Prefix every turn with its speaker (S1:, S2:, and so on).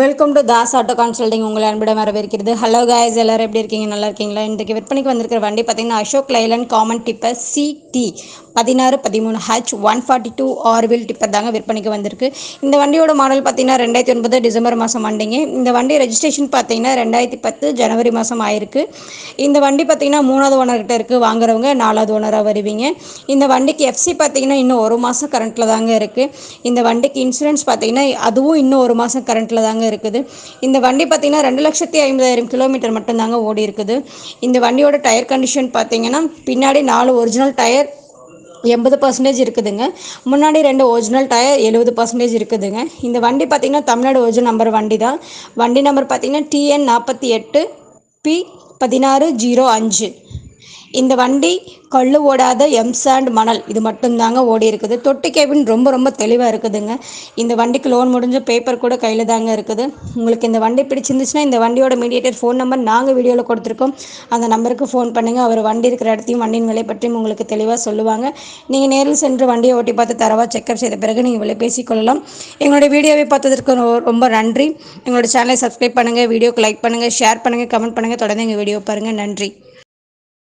S1: welcome to Das auto consulting உங்களை அன்பிடம் வரவேற்கிறது ஹலோ காய்ஸ் எல்லோரும் எப்படி இருக்கீங்க நல்லா இருக்கீங்களா இன்றைக்கு விற்பனைக்கு வந்திருக்கிற வண்டி பார்த்தீங்கன்னா அசோக் லைலன் காமன் டிப்பர் சிடி பதினாறு பதிமூணு ஹச் ஒன் ஃபார்ட்டி டூ ஆர்வில் டிப்பர் தாங்க விற்பனைக்கு வந்திருக்கு இந்த வண்டியோட மாடல் பார்த்தீங்கன்னா ரெண்டாயிரத்தி ஒன்பது டிசம்பர் மாதம் வண்டிங்க இந்த வண்டி ரெஜிஸ்ட்ரேஷன் பார்த்தீங்கன்னா ரெண்டாயிரத்தி பத்து ஜனவரி மாதம் ஆயிருக்கு இந்த வண்டி பார்த்தீங்கன்னா மூணாவது ஓனர்கிட்ட இருக்குது வாங்குறவங்க நாலாவது ஓனராக வருவீங்க இந்த வண்டிக்கு எஃப்சி பார்த்தீங்கன்னா இன்னும் ஒரு மாதம் கரண்ட்டில் தாங்க இருக்குது இந்த வண்டிக்கு இன்சூரன்ஸ் பார்த்தீங்கன்னா அதுவும் இன்னும் ஒரு மாதம் கரண்ட்டில் தாங்க தாங்க இருக்குது இந்த வண்டி பார்த்திங்கன்னா ரெண்டு லட்சத்தி ஐம்பதாயிரம் கிலோமீட்டர் மட்டும்தாங்க ஓடி இருக்குது இந்த வண்டியோட டயர் கண்டிஷன் பார்த்திங்கன்னா பின்னாடி நாலு ஒரிஜினல் டயர் எண்பது பர்சன்டேஜ் இருக்குதுங்க முன்னாடி ரெண்டு ஒரிஜினல் டயர் எழுபது பர்சன்டேஜ் இருக்குதுங்க இந்த வண்டி பார்த்திங்கன்னா தமிழ்நாடு ஒரிஜினல் நம்பர் வண்டி தான் வண்டி நம்பர் பார்த்திங்கன்னா டிஎன் நாற்பத்தி எட்டு பி பதினாறு ஜீரோ அஞ்சு இந்த வண்டி கல் ஓடாத எம்சாண்ட் மணல் இது மட்டும்தாங்க ஓடி இருக்குது தொட்டு கேபின் ரொம்ப ரொம்ப தெளிவாக இருக்குதுங்க இந்த வண்டிக்கு லோன் முடிஞ்ச பேப்பர் கூட கையில் தாங்க இருக்குது உங்களுக்கு இந்த வண்டி பிடிச்சிருந்துச்சுன்னா இந்த வண்டியோட மீடியேட்டர் ஃபோன் நம்பர் நாங்கள் வீடியோவில் கொடுத்துருக்கோம் அந்த நம்பருக்கு ஃபோன் பண்ணுங்கள் அவர் வண்டி இருக்கிற இடத்தையும் வண்டியின் விலை பற்றியும் உங்களுக்கு தெளிவாக சொல்லுவாங்க நீங்கள் நேரில் சென்று வண்டியை ஓட்டி பார்த்து தரவாக செக்அப் செய்த பிறகு நீங்கள் விலை பேசிக்கொள்ளலாம் எங்களுடைய வீடியோவை பார்த்ததற்கு ரொம்ப நன்றி எங்களோட சேனலை சப்ஸ்கிரைப் பண்ணுங்கள் வீடியோக்கு லைக் பண்ணுங்கள் ஷேர் பண்ணுங்கள் கமெண்ட் பண்ணுங்கள் தொடர்ந்து எங்கள் வீடியோ பாருங்கள் நன்றி